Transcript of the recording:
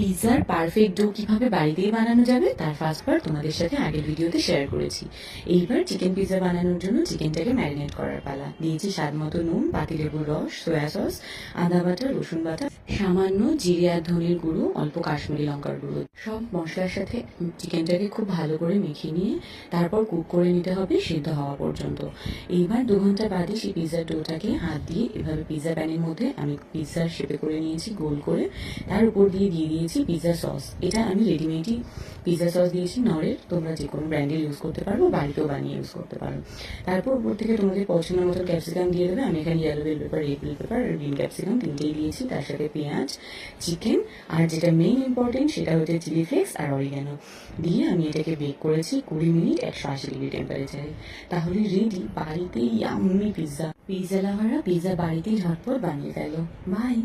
পিৎজার perfect do কীভাবে বাড়িতেই বানানো যাবে, তার ফার্স্ট পার্ট তোমাদের সাথে আগের ভিডিওতে শেয়ার করেছি। এইবার চিকেন পিৎজা বানানোর জন্য চিকেনটাকে ম্যারিনেট করার পালা। দিয়েছি স্বাদ মতো নুন, পাতিলেবুর রস সয়া সস আদা বাটা, রসুন বাটা, সামান্য জিরে আর ধনের গুঁড়ো, অল্প কাশ্মীরি লঙ্কার গুঁড়ো। সব মশলার সাথে চিকেনটাকে খুব ভালো করে মেখে নিয়ে তারপর কুক করে নিতে হবে সিদ্ধ হওয়া পর্যন্ত। এইবার দু ঘণ্টা বাদে সেই পিৎজার ডোটাকে হাত দিয়ে এভাবে পিৎজা প্যানের মধ্যে আমি পিৎজার শেপে করে নিয়েছি, গোল করে। তার উপর দিয়ে দিয়ে দিয়েছি পিৎজা সস এটা আমি রেডিমেডই পিৎজা সস দিয়েছি। নরের তোমরা যে কোনো ব্র্যান্ডের ইউজ করতে পারো, বাড়িতেও বানিয়ে ইউজ করতে পারো। তারপর উপর থেকে তোমাদের পছন্দ মতো ক্যাপসিকাম দিয়ে দেবে। আমি এখানে yellow bell pepper red bell pepper green capsicum তিনটেই দিয়েছি। তার সাথে পেঁয়াজ চিকেন আর যেটা মেইন ইম্পর্টেন্ট সেটা হচ্ছে চিলি ফ্লেক্স আর অরিগানো দিয়ে আমি এটাকে বেক করেছি কুড়ি মিনিট একশো আশি ডিগ্রি টেম্পারেচারে তাহলে রেডি বাড়িতেই আমি পিৎজা পিৎজা লাভাররা পিৎজা বাড়িতেই ঝটপট বানিয়ে ফেলো। বাই